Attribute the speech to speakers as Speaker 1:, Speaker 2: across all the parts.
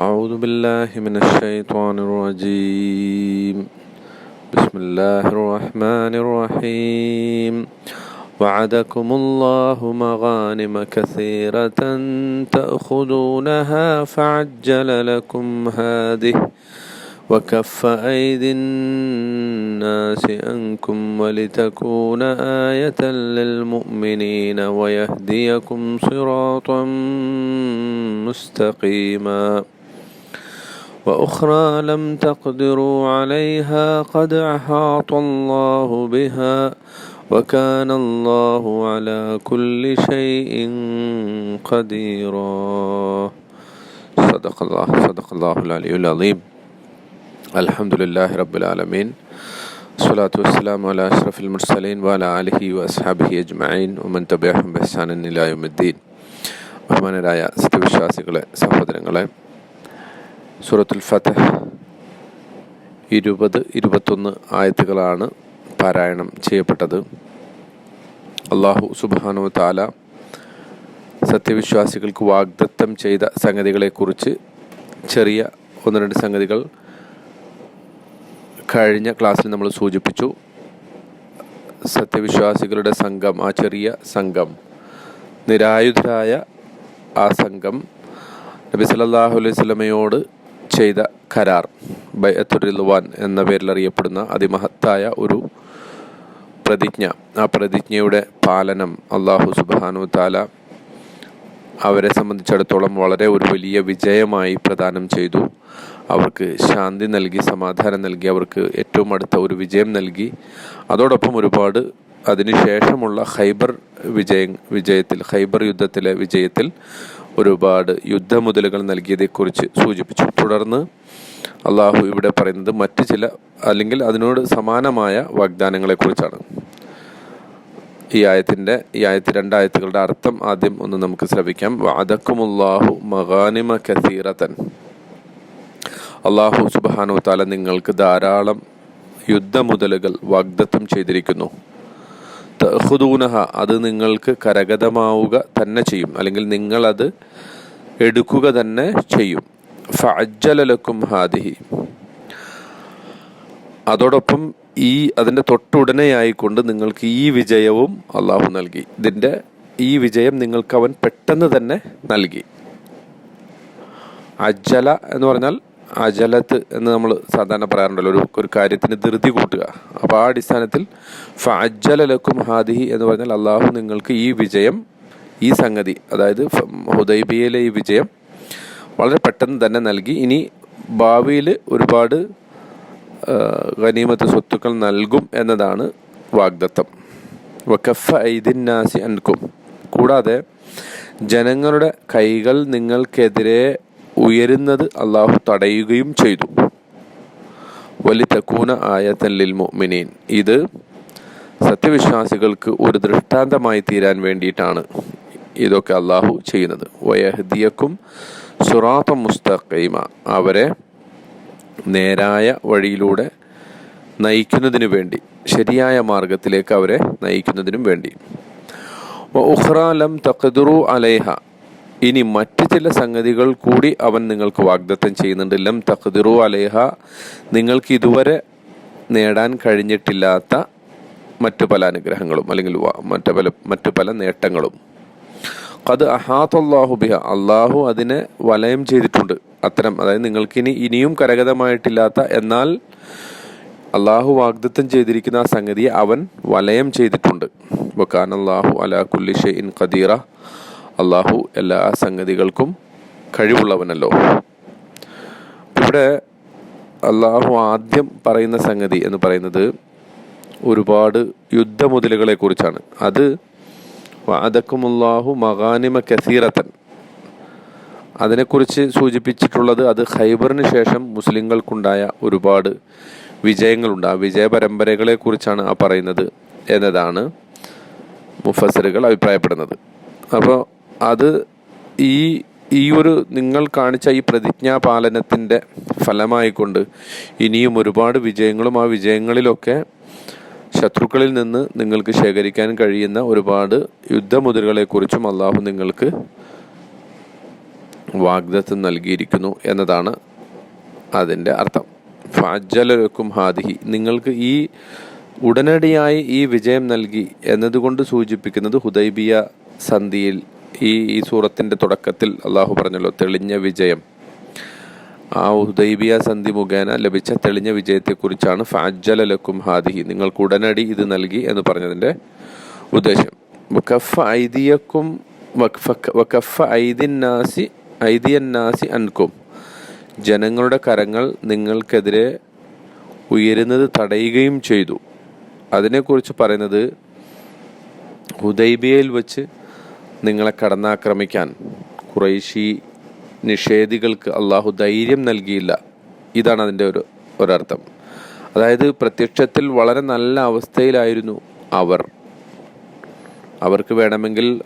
Speaker 1: أعوذ بالله من الشيطان الرجيم. بسم الله الرحمن الرحيم. وعدكم الله مغانم كثيرة تأخذونها فعجل لكم هذه وكف أيدي الناس عنكم ولتكون آية للمؤمنين ويهديكم صراطا مستقيما. وأخرى لم تقدروا عليها قد أحاط الله بها وكان الله على كل شيء قديرا صدق الله صدق الله العلي العظيم الحمد لله رب العالمين الصلاة والسلام على أشرف المرسلين وعلى آله وأصحابه أجمعين ومن تبعهم بإحسان إلى يوم الدين ബഹുമാനരായ സത്യവിശ്വാസികളെ സഹോദരങ്ങളെ സൂറത്തുൽ ഫത്ത് ഇരുപത് ഇരുപത്തൊന്ന് ആയത്തുകളാണ് പാരായണം ചെയ്യപ്പെട്ടത്. അള്ളാഹു സുബാനു താല സത്യവിശ്വാസികൾക്ക് വാഗ്ദത്തം ചെയ്ത സംഗതികളെക്കുറിച്ച് ചെറിയ ഒന്ന് രണ്ട് സംഗതികൾ കഴിഞ്ഞ ക്ലാസ്സിൽ നമ്മൾ സൂചിപ്പിച്ചു. സത്യവിശ്വാസികളുടെ സംഘം ആ ചെറിയ സംഘം നിരായുധരായ ആ സംഘം നബി സല്ലല്ലാഹു അലൈഹി സ്വലമയോട് ചെയ്ത കരാർ ബയത്തുറിൽവാൻ എന്ന പേരിൽ അറിയപ്പെടുന്ന അതിമഹത്തായ ഒരു പ്രതിജ്ഞ. ആ പ്രതിജ്ഞയുടെ പാലനം അള്ളാഹു സുബാനു താല അവരെ സംബന്ധിച്ചിടത്തോളം വളരെ ഒരു വലിയ വിജയമായി പ്രദാനം ചെയ്തു. അവർക്ക് ശാന്തി നൽകി സമാധാനം നൽകി അവർക്ക് ഏറ്റവും അടുത്ത ഒരു വിജയം നൽകി. അതോടൊപ്പം ഒരുപാട് അതിനുശേഷമുള്ള ഹൈബർ വിജയ വിജയത്തിൽ ഖൈബർ യുദ്ധത്തിലെ വിജയത്തിൽ ഒരുപാട് യുദ്ധമുതലുകൾ നൽകിയതേക്കുറിച്ച് സൂചിപ്പിച്ചു. തുടർന്ന് അള്ളാഹു ഇവിടെ പറയുന്നത് മറ്റു ചില അല്ലെങ്കിൽ അതിനോട് സമാനമായ വാഗ്ദാനങ്ങളെക്കുറിച്ചാണ്. ഈ ആയത്തിന്റെ ഈ ആയത്ത് രണ്ടായത്തുകളുടെ അർത്ഥം ആദ്യം ഒന്ന് നമുക്ക് ശ്രവിക്കാം. വാദക്കുമുല്ലാഹു മഗാനിമ കസീറത്തൻ അള്ളാഹു സുബാനു താല നിങ്ങൾക്ക് ധാരാളം യുദ്ധമുതലുകൾ വാഗ്ദത്തം ചെയ്തിരിക്കുന്നു. തഹുദൂനഹ അത് നിങ്ങൾക്ക് കരഗതമാവുക തന്നെ ചെയ്യും. അല്ലെങ്കിൽ നിങ്ങളത് എടുക്കുക തന്നെ ചെയ്യും. ഫഅജ്ജലലക്കും ഹാദിഹി. അതോടൊപ്പം ഈ അതിന്റെ തൊട്ടുടനെയായിക്കൊണ്ട് നിങ്ങൾക്ക് ഈ വിജയവും അള്ളാഹു നൽകി. ഇതിന്റെ ഈ വിജയം നിങ്ങൾക്ക് അവൻ പെട്ടെന്ന് തന്നെ നൽകി. അജ്ജല എന്ന് പറഞ്ഞാൽ അജലത്ത് എന്ന് നമ്മൾ സാധാരണ പറയാറുണ്ടല്ലോ. ഒരു ഒരു കാര്യത്തിന് ധൃതി കൂട്ടുക. അപ്പോൾ ആ അടിസ്ഥാനത്തിൽ ഫഅജലലക്കും ഹാദിഹി എന്ന് പറഞ്ഞാൽ അള്ളാഹു നിങ്ങൾക്ക് ഈ വിജയം ഈ സംഗതി അതായത് ഹുദൈബിയയിലെ ഈ വിജയം വളരെ പെട്ടെന്ന് തന്നെ നൽകി. ഇനി ഭാവിയിൽ ഒരുപാട് ഗനീമത്ത് സ്വത്തുക്കൾ നൽകും എന്നതാണ് വാഗ്ദത്തം. വക്കഫ ഐദിന്നാസി അൻകും. കൂടാതെ ജനങ്ങളുടെ കൈകൾ നിങ്ങൾക്കെതിരെ ഉയരുന്നത് അള്ളാഹു തടയുകയും ചെയ്തു. വലി തക്കൂന ആയത്തല്ലിൽ മുഅ്മിനീൻ. ഇത് സത്യവിശ്വാസികൾക്ക് ഒരു ദൃഷ്ടാന്തമായി തീരാൻ വേണ്ടിയിട്ടാണ് ഇതൊക്കെ അള്ളാഹു ചെയ്യുന്നത്. വയഹദിയക്കും സുറാത്ത മുസ്തഖൈമ. അവരെ നേരായ വഴിയിലൂടെ നയിക്കുന്നതിനു വേണ്ടി ശരിയായ മാർഗത്തിലേക്ക് അവരെ നയിക്കുന്നതിനും വേണ്ടി. ഉഖ്റാലം തഖദുറു അലേഹ. ഇനി മറ്റു ചില സംഗതികൾ കൂടി അവൻ നിങ്ങൾക്ക് വാഗ്ദത്തം ചെയ്യുന്നുണ്ട്. ലം തഖദിറു അലേഹ നിങ്ങൾക്ക് ഇതുവരെ നേടാൻ കഴിഞ്ഞിട്ടില്ലാത്ത മറ്റു പല അനുഗ്രഹങ്ങളും അല്ലെങ്കിൽ മറ്റു പല മറ്റു പല നേട്ടങ്ങളും. അത് അഹാത്തല്ലാഹു ബിഹ അള്ളാഹു അതിനെ വലയം ചെയ്തിട്ടുണ്ട്. അത്തരം അതായത് നിങ്ങൾക്ക് ഇനി ഇനിയും കരഗതമായിട്ടില്ലാത്ത എന്നാൽ അള്ളാഹു വാഗ്ദത്തം ചെയ്തിരിക്കുന്ന ആ സംഗതിയെ അവൻ വലയം ചെയ്തിട്ടുണ്ട്. വക്കാൻ അലാ കുല്ലി ഷൈഇൻ ഖദീറ. അള്ളാഹു എല്ലാ സംഗതികൾക്കും കഴിവുള്ളവനല്ലോ. ഇവിടെ അള്ളാഹു ആദ്യം പറയുന്ന സംഗതി എന്ന് പറയുന്നത് ഒരുപാട് യുദ്ധമുതലുകളെ കുറിച്ചാണ് അത് വാദക്കുമുല്ലാഹു മകാനിമ കസീറത്തൻ. അതിനെക്കുറിച്ച് സൂചിപ്പിച്ചിട്ടുള്ളത് അത് ഖൈബറിന് ശേഷം മുസ്ലിങ്ങൾക്കുണ്ടായ ഒരുപാട് വിജയങ്ങളുണ്ട്. ആ വിജയ പരമ്പരകളെ കുറിച്ചാണ് ആ പറയുന്നത് എന്നതാണ് മുഫസറുകൾ അഭിപ്രായപ്പെടുന്നത്. അപ്പോൾ അത് ഈ ഈ ഒരു നിങ്ങൾ കാണിച്ച ഈ പ്രതിജ്ഞാപാലനത്തിന്റെ ഫലമായിക്കൊണ്ട് ഇനിയും ഒരുപാട് വിജയങ്ങളും ആ വിജയങ്ങളിലൊക്കെ ശത്രുക്കളിൽ നിന്ന് നിങ്ങൾക്ക് ശേഖരിക്കാൻ കഴിയുന്ന ഒരുപാട് യുദ്ധമുദ്രകളെക്കുറിച്ചും അള്ളാഹു നിങ്ങൾക്ക് വാഗ്ദത്തം നൽകിയിരിക്കുന്നു എന്നതാണ് അതിന്റെ അർത്ഥം. ഫാജലക്കും ഹാദിഹി. നിങ്ങൾക്ക് ഈ ഉടനടിയായി ഈ വിജയം നൽകി എന്നതുകൊണ്ട് സൂചിപ്പിക്കുന്നത് ഹുദൈബിയ സന്ധിയിൽ ഈ ഈ സൂറത്തിന്റെ തുടക്കത്തിൽ അള്ളാഹു പറഞ്ഞല്ലോ തെളിഞ്ഞ വിജയം. ആ ഉദൈബിയ സന്ധി മുഖേന ലഭിച്ച തെളിഞ്ഞ വിജയത്തെക്കുറിച്ചാണ് ഫാജലലക്കും ഹാദിഹി. നിങ്ങൾക്ക് ഉടനടി ഇത് നൽകി എന്ന് പറഞ്ഞതിന്റെ ഉദ്ദേശം. വക്കഫ ഐദിയക്കും വക്കഫ ഐദിന്നാസി ഐദിയന്നാസി അൻകും. ജനങ്ങളുടെ കരങ്ങൾ നിങ്ങൾക്കെതിരെ ഉയരുന്നത് തടയുകയും ചെയ്തു. അതിനെക്കുറിച്ച് പറയുന്നത് ഹുദൈബിയയിൽ വെച്ച് നിങ്ങളെ കടന്നാക്രമിക്കാൻ കുറേശി നിഷേധികൾക്ക് അള്ളാഹു ധൈര്യം നൽകിയില്ല. ഇതാണ് അതിന്റെ ഒരു ഒരർത്ഥം. അതായത് പ്രത്യക്ഷത്തിൽ വളരെ നല്ല അവസ്ഥയിലായിരുന്നു അവർ. അവർക്ക് വേണമെങ്കിൽ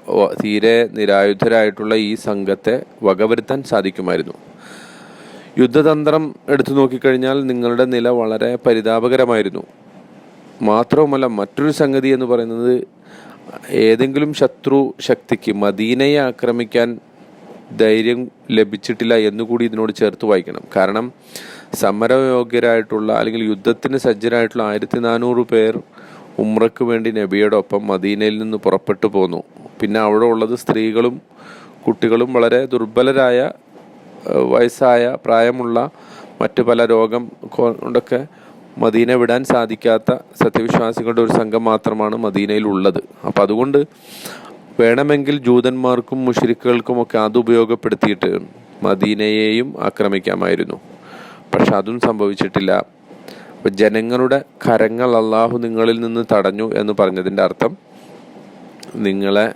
Speaker 1: തീരെ നിരായുധരായിട്ടുള്ള ഈ സംഘത്തെ വകവരുത്താൻ സാധിക്കുമായിരുന്നു. യുദ്ധതന്ത്രം എടുത്തു നോക്കിക്കഴിഞ്ഞാൽ നിങ്ങളുടെ നില വളരെ പരിതാപകരമായിരുന്നു. മാത്രവുമല്ല മറ്റൊരു സംഗതി എന്ന് പറയുന്നത് ഏതെങ്കിലും ശത്രു ശക്തിക്ക് മദീനയെ ആക്രമിക്കാൻ ധൈര്യം ലഭിച്ചിട്ടില്ല എന്നുകൂടി ഇതിനോട് ചേർത്ത് വായിക്കണം. കാരണം സമരയോഗ്യരായിട്ടുള്ള അല്ലെങ്കിൽ യുദ്ധത്തിന് സജ്ജരായിട്ടുള്ള ആയിരത്തി നാനൂറ് പേർ ഉമ്രക്ക് വേണ്ടി നബിയുടെ ഒപ്പം മദീനയിൽ നിന്ന് പുറപ്പെട്ടു പോന്നു. പിന്നെ അവിടെ ഉള്ളത് സ്ത്രീകളും കുട്ടികളും വളരെ ദുർബലരായ വയസ്സായ പ്രായമുള്ള മറ്റു പല രോഗം കൊണ്ടൊക്കെ മദീന വിടാൻ സാധിക്കാത്ത സത്യവിശ്വാസികളുടെ ഒരു സംഘം മാത്രമാണ് മദീനയിൽ ഉള്ളത് അപ്പം അതുകൊണ്ട് വേണമെങ്കിൽ ജൂതന്മാർക്കും മുഷിരിക്കുകൾക്കും ഒക്കെ അത് ഉപയോഗപ്പെടുത്തിയിട്ട് മദീനയെയും ആക്രമിക്കാമായിരുന്നു. പക്ഷെ അതും സംഭവിച്ചിട്ടില്ല. അപ്പം ജനങ്ങളുടെ കരങ്ങൾ അള്ളാഹു നിങ്ങളിൽ നിന്ന് തടഞ്ഞു എന്ന് പറഞ്ഞതിന്റെ അർത്ഥം നിങ്ങളെ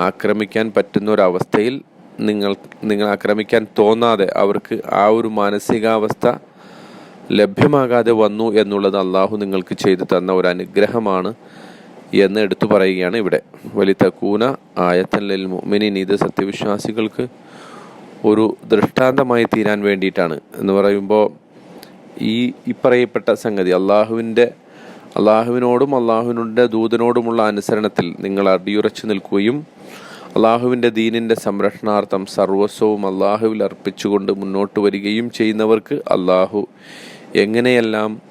Speaker 1: ആക്രമിക്കാൻ പറ്റുന്ന ഒരവസ്ഥയിൽ നിങ്ങൾ നിങ്ങൾ ആക്രമിക്കാൻ തോന്നാതെ അവർക്ക് ആ ഒരു മാനസികാവസ്ഥ ലഭ്യമാകാതെ വന്നു എന്നുള്ളത് അള്ളാഹു നിങ്ങൾക്ക് ചെയ്തു തന്ന ഒരു അനുഗ്രഹമാണ് എന്ന് എടുത്തു പറയുകയാണ് ഇവിടെ. വലിത്തക്കൂന ആയത്തല്ലിൽ മുഅ്മിനീൻ. ഇത് സത്യവിശ്വാസികൾക്ക് ഒരു ദൃഷ്ടാന്തമായി തീരാൻ വേണ്ടിയിട്ടാണ്. എന്ന് പറയുമ്പോൾ ഈ ഇപ്പറയപ്പെട്ട സംഗതി അള്ളാഹുവിന്റെ അള്ളാഹുവിനോടും അള്ളാഹുവിനുടെ ദൂതനോടുമുള്ള അനുസരണത്തിൽ നിങ്ങൾ അടിയുറച്ചു നിൽക്കുകയും അള്ളാഹുവിന്റെ ദീനിന്റെ സംരക്ഷണാർത്ഥം സർവസ്വവും അള്ളാഹുവിൽ അർപ്പിച്ചുകൊണ്ട് മുന്നോട്ട് വരികയും ചെയ്യുന്നവർക്ക് അള്ളാഹു എങ്ങനെയെല്ലാം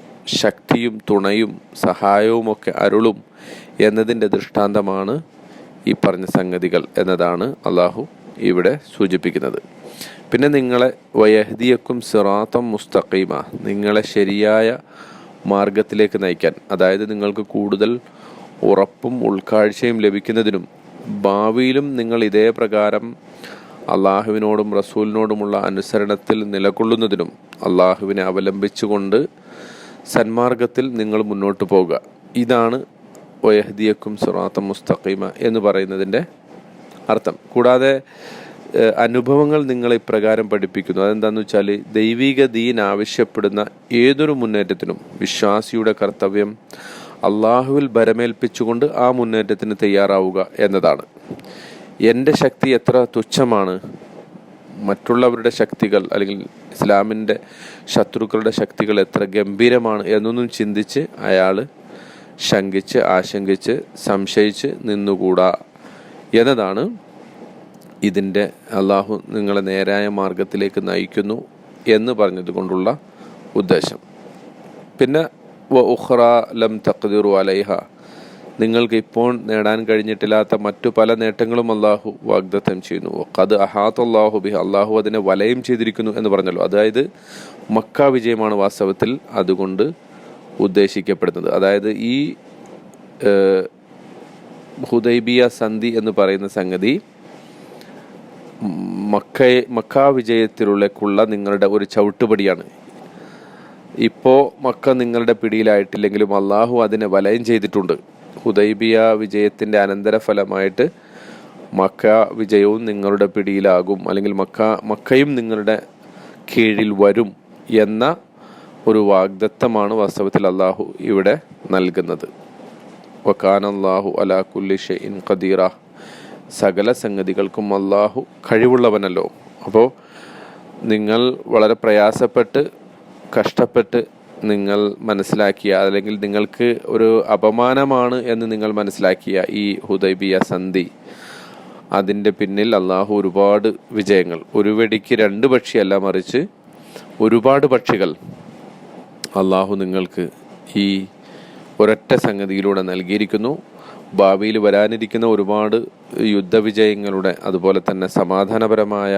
Speaker 1: ശക്തിയും തുണയും സഹായവും ഒക്കെ അരുളും എന്നതിന്റെ ദൃഷ്ടാന്തമാണ് ഈ പറഞ്ഞ സംഗതികൾ എന്നതാണ് അള്ളാഹു ഇവിടെ സൂചിപ്പിക്കുന്നത്. പിന്നെ നിങ്ങളെ വയഹദിയക്കും സിറാത്തം മുസ്തഖീമ നിങ്ങളെ ശരിയായ മാർഗത്തിലേക്ക് നയിക്കാൻ അതായത് നിങ്ങൾക്ക് കൂടുതൽ ഉറപ്പും ഉൾക്കാഴ്ചയും ലഭിക്കുന്നതിനും ഭാവിയിലും നിങ്ങൾ ഇതേ പ്രകാരം അള്ളാഹുവിനോടും റസൂലിനോടുമുള്ള അനുസരണത്തിൽ നിലകൊള്ളുന്നതിനും അള്ളാഹുവിനെ അവലംബിച്ചുകൊണ്ട് സന്മാർഗത്തിൽ നിങ്ങൾ മുന്നോട്ട് പോകുക ഇതാണ് ഒയഹദിയക്കും സുറാത്ത മുസ്തഖീമ എന്ന് പറയുന്നതിന്റെ അർത്ഥം. കൂടാതെ അനുഭവങ്ങൾ നിങ്ങളെ ഇപ്രകാരം പഠിപ്പിക്കുന്നു. അതെന്താന്ന് വെച്ചാൽ ദൈവിക ദീൻ ആവശ്യപ്പെടുന്ന ഏതൊരു മുന്നേറ്റത്തിനും വിശ്വാസിയുടെ കർത്തവ്യം അള്ളാഹുവിൽ ബരമേൽപ്പിച്ചുകൊണ്ട് ആ മുന്നേറ്റത്തിന് തയ്യാറാവുക എന്നതാണ്. എന്റെ ശക്തി എത്ര തുച്ഛമാണ്? മറ്റുള്ളവരുടെ ശക്തികൾ അല്ലെങ്കിൽ ഇസ്ലാമിന്റെ ശത്രുക്കളുടെ ശക്തികൾ എത്ര ഗംഭീരമാണ് എന്നൊന്നും ചിന്തിച്ച് അയാൾ ശങ്കിച്ച് ആശങ്കിച്ച് സംശയിച്ച് നിന്നുകൂടാ എന്നതാണ് ഇതിന്റെ അള്ളാഹു നിങ്ങളെ നേരായ മാർഗത്തിലേക്ക് നയിക്കുന്നു എന്ന് പറഞ്ഞതുകൊണ്ടുള്ള ഉദ്ദേശം. പിന്നെ വ ഉഖ്റ ലം തഖ്ദിറു അലൈഹ നിങ്ങൾക്ക് ഇപ്പോൾ നേടാൻ കഴിഞ്ഞിട്ടില്ലാത്ത മറ്റു പല നേട്ടങ്ങളും അള്ളാഹു വാഗ്ദത്തം ചെയ്യുന്നു. അത് അഹാത്ത് അള്ളാഹു ബിഹ അള്ളാഹു അതിനെ വലയം ചെയ്തിരിക്കുന്നു എന്ന് പറഞ്ഞല്ലോ. അതായത് മക്ക വിജയമാണ് വാസ്തവത്തിൽ അതുകൊണ്ട് ഉദ്ദേശിക്കപ്പെടുന്നത്. അതായത് ഈ ഹുദൈബിയ സന്ധി എന്ന് പറയുന്ന സംഗതി മക്ക മക്ക വിജയത്തിലുള്ളക്കുള്ള നിങ്ങളുടെ ഒരു ചവിട്ടുപടിയാണ്. ഇപ്പോൾ മക്ക നിങ്ങളുടെ പിടിയിലായിട്ടില്ലെങ്കിലും അള്ളാഹു അതിനെ വലയം ചെയ്തിട്ടുണ്ട്. ഹുദൈബിയ വിജയത്തിന്റെ അനന്തരഫലമായിട്ട് മക്ക വിജയവും നിങ്ങളുടെ പിടിയിലാകും. അല്ലെങ്കിൽ മക്ക മക്കയും നിങ്ങളുടെ കീഴിൽ വരും എന്ന ഒരു വാഗ്ദത്തമാണ് വാസ്തവത്തിൽ അള്ളാഹു ഇവിടെ നൽകുന്നത്. വക്കാൻ അള്ളാഹു അലാ കുല്ലി ഷെയ്ൻ ഖദീറ. സകല സംഗതികൾക്കും അള്ളാഹു കഴിവുള്ളവനല്ലോ. അപ്പോൾ നിങ്ങൾ വളരെ പ്രയാസപ്പെട്ട് കഷ്ടപ്പെട്ട് നിങ്ങൾ മനസ്സിലാക്കിയ അല്ലെങ്കിൽ നിങ്ങൾക്ക് ഒരു അപമാനമാണ് എന്ന് നിങ്ങൾ മനസ്സിലാക്കിയ ഈ ഹുദൈബിയ സന്ധി അതിന്റെ പിന്നിൽ അള്ളാഹു ഒരുപാട് വിജയങ്ങൾ. ഒരു വെടിക്ക് രണ്ട് പക്ഷിയല്ല മറിച്ച് ഒരുപാട് പക്ഷികൾ അള്ളാഹു നിങ്ങൾക്ക് ഈ ഒരൊറ്റ സംഗതിയിലൂടെ നൽകിയിരിക്കുന്നു. ഭാവിയിൽ വരാനിരിക്കുന്ന ഒരുപാട് യുദ്ധവിജയങ്ങളുടെ അതുപോലെ തന്നെ സമാധാനപരമായ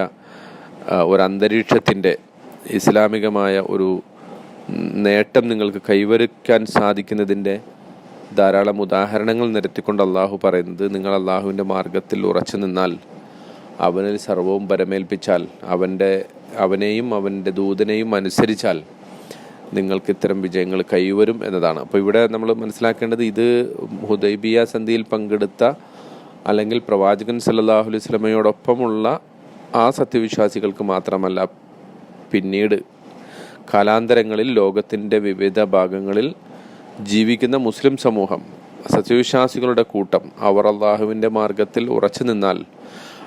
Speaker 1: ഒരു അന്തരീക്ഷത്തിന്റെ ഇസ്ലാമികമായ ഒരു നേട്ടം നിങ്ങൾക്ക് കൈവരിക്കാൻ സാധിക്കുന്നതിന്റെ ധാരാളം ഉദാഹരണങ്ങൾ നിരത്തിക്കൊണ്ട് അള്ളാഹു പറയുന്നത് നിങ്ങൾ അള്ളാഹുവിന്റെ മാർഗത്തിൽ ഉറച്ചു നിന്നാൽ അവനിൽ സർവവും പരമേൽപ്പിച്ചാൽ അവന്റെ അവനെയും അവന്റെ ദൂതനെയും അനുസരിച്ചാൽ നിങ്ങൾക്ക് ഇത്തരം വിജയങ്ങൾ കൈവരും എന്നതാണ്. അപ്പോൾ ഇവിടെ നമ്മൾ മനസ്സിലാക്കേണ്ടത് ഇത് ഹുദൈബിയ സന്ധിയിൽ പങ്കെടുത്ത അല്ലെങ്കിൽ പ്രവാചകൻ സല്ലല്ലാഹു അലൈഹി സ്വലമയോടൊപ്പമുള്ള ആ സത്യവിശ്വാസികൾക്ക് മാത്രമല്ല പിന്നീട് കാലാന്തരങ്ങളിൽ ലോകത്തിന്റെ വിവിധ ഭാഗങ്ങളിൽ ജീവിക്കുന്ന മുസ്ലിം സമൂഹം സത്യവിശ്വാസികളുടെ കൂട്ടം അവർ അള്ളാഹുവിന്റെ മാർഗത്തിൽ ഉറച്ചു നിന്നാൽ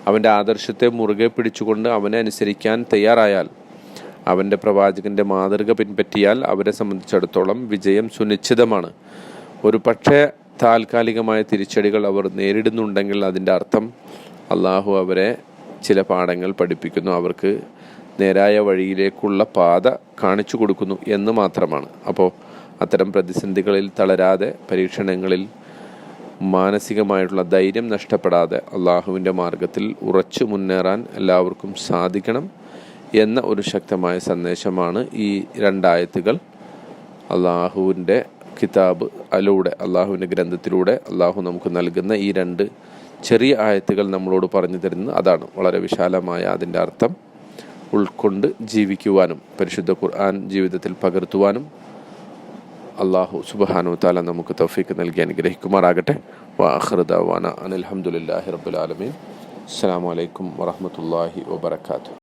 Speaker 1: അവന്റെ ആദർശത്തെ മുറുകെ പിടിച്ചുകൊണ്ട് അവനെ അനുസരിക്കാൻ തയ്യാറായാൽ അവന്റെ പ്രവാചകന്റെ മാതൃക പിൻപറ്റിയാൽ അവരെ സംബന്ധിച്ചിടത്തോളം വിജയം സുനിശ്ചിതമാണ്. ഒരു പക്ഷേ താൽക്കാലികമായ തിരിച്ചടികൾ അവർ നേരിടുന്നുണ്ടെങ്കിൽ അതിന്റെ അർത്ഥം അള്ളാഹു അവരെ ചില പാഠങ്ങൾ പഠിപ്പിക്കുന്നു. അവർക്ക് നേരായ വഴിയിലേക്കുള്ള പാത കാണിച്ചു കൊടുക്കുന്നു എന്ന് മാത്രമാണ്. അപ്പോൾ അത്തരം പ്രതിസന്ധികളിൽ തളരാതെ പരീക്ഷണങ്ങളിൽ മാനസികമായിട്ടുള്ള ധൈര്യം നഷ്ടപ്പെടാതെ അള്ളാഹുവിന്റെ മാർഗത്തിൽ ഉറച്ചു മുന്നേറാൻ എല്ലാവർക്കും സാധിക്കണം എന്ന ഒരു ശക്തമായ സന്ദേശമാണ് ഈ രണ്ടായത്തുകൾ. അള്ളാഹുവിന്റെ കിതാബ് അലൂടെ അള്ളാഹുവിന്റെ ഗ്രന്ഥത്തിലൂടെ അള്ളാഹു നമുക്ക് നൽകുന്ന ഈ രണ്ട് ചെറിയ ആയത്തുകൾ നമ്മളോട് പറഞ്ഞു തരുന്നത് അതാണ്. വളരെ വിശാലമായ അതിന്റെ അർത്ഥം. ഉൾക്കൊണ്ട് ജീവിക്കുവാനും പരിശുദ്ധ ഖുർആൻ ജീവിതത്തിൽ പകർത്തുവാനും അള്ളാഹു സുബാനു താല നമുക്ക് തൗഫീക്ക് നൽകി അനുഗ്രഹിക്കുമാറാകട്ടെ. വാഹൃദാന അനിൽഹമുല്ലാഹി റബുലാലമീൻ അസ്സാം വലൈക്കും വാഹമത്തല്ലാഹി വബർക്കാത്തു